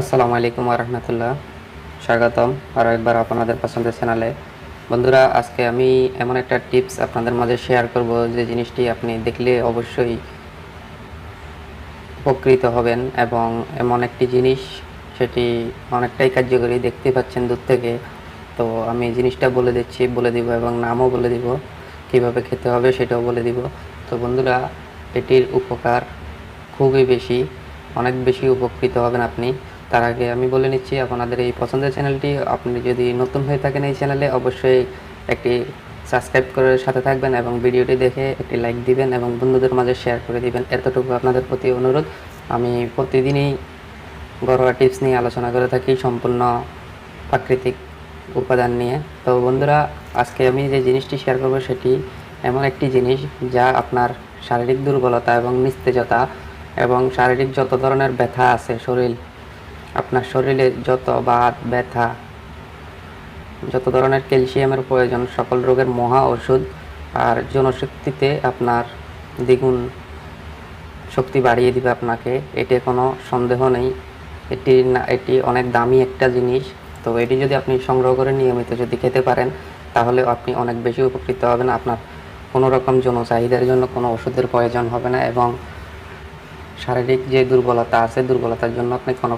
আসসালামু আলাইকুম রহমতুল্লাহ। স্বাগতম আরও একবার আপনাদের পছন্দের চ্যানেলে বন্ধুরা, আজকে আমি এমন একটা টিপস আপনাদের মাঝে শেয়ার করব যে জিনিসটি আপনি দেখলে অবশ্যই উপকৃত হবেন এবং এমন একটি জিনিস সেটি অনেকটাই কার্যকরী দেখতে পাচ্ছেন দূর থেকে। তো আমি জিনিসটা বলে দিচ্ছি, বলে দিব এবং নামও বলে দিব, কীভাবে খেতে হবে সেটাও বলে দিব। তো বন্ধুরা, এটির উপকার খুবই বেশি, অনেক বেশি উপকৃত হবেন আপনি। তার আগে আমি বলে নিচ্ছি, আপনাদের এই পছন্দের চ্যানেলটি, আপনি যদি নতুন হয়ে থাকেন এই চ্যানেলে, অবশ্যই একটি সাবস্ক্রাইব করে সাথে থাকবেন এবং ভিডিওটি দেখে একটি লাইক দিবেন এবং বন্ধুদের মাঝে শেয়ার করে দিবেন। এতটুকু আপনাদের প্রতি অনুরোধ। আমি প্রতিদিনই ঘরোয়া টিপস নিয়ে আলোচনা করে থাকি সম্পূর্ণ প্রাকৃতিক উপাদান নিয়ে। তো বন্ধুরা, আজকে আমি যে জিনিসটি শেয়ার করব সেটি এমন একটি জিনিস যা আপনার শারীরিক দুর্বলতা এবং নিস্তেজতা এবং শারীরিক যত ধরনের ব্যথা আছে শরীর আপনার শরীরে যত বাত ব্যথা, যত ধরনের ক্যালসিয়ামের প্রয়োজন, সকল রোগের মহা ওষুধ আর জনশক্তিতে আপনার দ্বিগুণ শক্তি বাড়িয়ে দিবে আপনাকে, এতে কোনো সন্দেহ নেই। এটি না, এটি অনেক দামি একটা জিনিস। তো এটি যদি আপনি সংগ্রহ করে নিয়মিত যদি খেতে পারেন, তাহলে আপনি অনেক বেশি উপকৃত হবেন। আপনার কোনো রকম জন চাহিদার জন্য কোনো ওষুধের প্রয়োজন হবে না এবং শারীরিক যে দুর্বলতা আছে, দুর্বলতার জন্য আপনি কোনো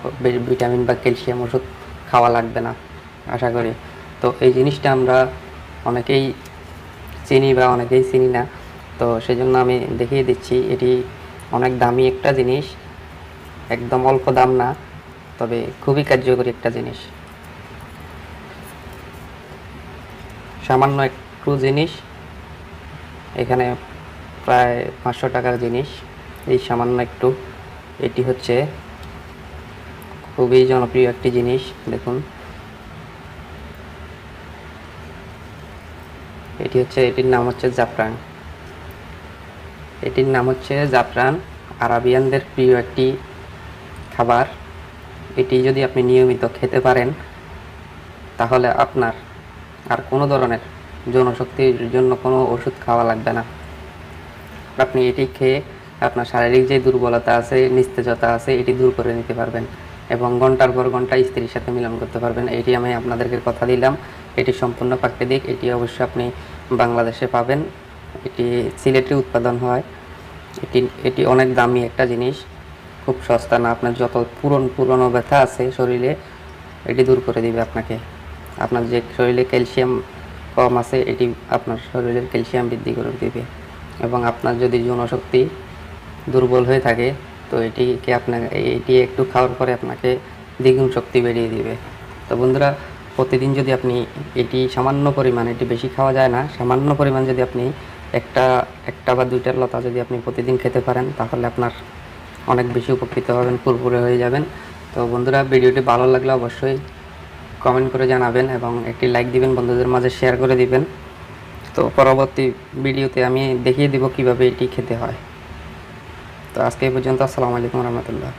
ভিটামিন বা ক্যালসিয়াম ওষুধ খাওয়া লাগবে না, আশা করি। তো এই জিনিসটা আমরা অনেকেই চিনি বা অনেকেই চিনি না, তো সেই জন্য আমি দেখিয়ে দিচ্ছি, এটি অনেক দামি একটা জিনিস, একদম অল্প দাম না, তবে খুবই কার্যকরী একটা জিনিস। সামান্য একটু জিনিস, এখানে প্রায় পাঁচশো টাকার জিনিস। এই সামান্য একটু। এটি হচ্ছে খুবই জনপ্রিয় একটি জিনিস, দেখুন। এটি হচ্ছে, এটির নাম হচ্ছে জাফরান। এটির নাম হচ্ছে জাফরান, আরাবিয়ানদের প্রিয় একটি খাবার। এটি যদি আপনি নিয়মিত খেতে পারেন, তাহলে আপনার আর কোনো ধরনের জনশক্তির জন্য কোনো ওষুধ খাওয়া লাগবে না। আপনি এটি খেয়ে আপনার শারীরিক যে দুর্বলতা আছে, নিস্তেজতা আছে, এটি দূর করে নিতে পারবেন এবং ঘণ্টার পর ঘণ্টা স্ত্রীর সাথে মিলন করতে পারবেন। এটি আমি আপনাদেরকে কথা দিলাম। এটি সম্পূর্ণ প্রাকৃতিক। এটি অবশ্যই আপনি বাংলাদেশে পাবেন। এটি সিলেটে উৎপাদন হয়। এটি এটি অনেক দামি একটা জিনিস। খুব সস্তা না। আপনার যত পুরন, পুরনো ব্যথা আছে শরীরে, এটি দূর করে দিবে আপনাকে। আপনার যে শরীরে ক্যালসিয়াম কম আছে, এটি আপনার শরীরের ক্যালসিয়াম বৃদ্ধি করে দিবে। এবং আপনার যদি যৌনশক্তি দুর্বল হয়ে থাকে, তো এটিকে আপনার এটি একটু খাওয়ার পরে আপনাকে দ্বিগুণ শক্তি বেরিয়ে দিবে। তো বন্ধুরা, প্রতিদিন যদি আপনি এটি সামান্য পরিমাণ, এটি বেশি খাওয়া যায় না, সামান্য পরিমাণ যদি আপনি একটা একটা বা দুইটার লতা যদি আপনি প্রতিদিন খেতে পারেন, তাহলে আপনার অনেক বেশি উপকৃত হবেন, পুরপুরে হয়ে যাবেন। তো বন্ধুরা, ভিডিওটি ভালো লাগলে অবশ্যই কমেন্ট করে জানাবেন এবং একটি লাইক দিবেন, বন্ধুদের মাঝে শেয়ার করে দিবেন। তো পরবর্তী ভিডিওতে আমি দেখিয়ে দিব কীভাবে এটি খেতে হয়। তো আজকে এই পর্যন্ত আসসালামু আলাইকুম রহমতুল্লাহ।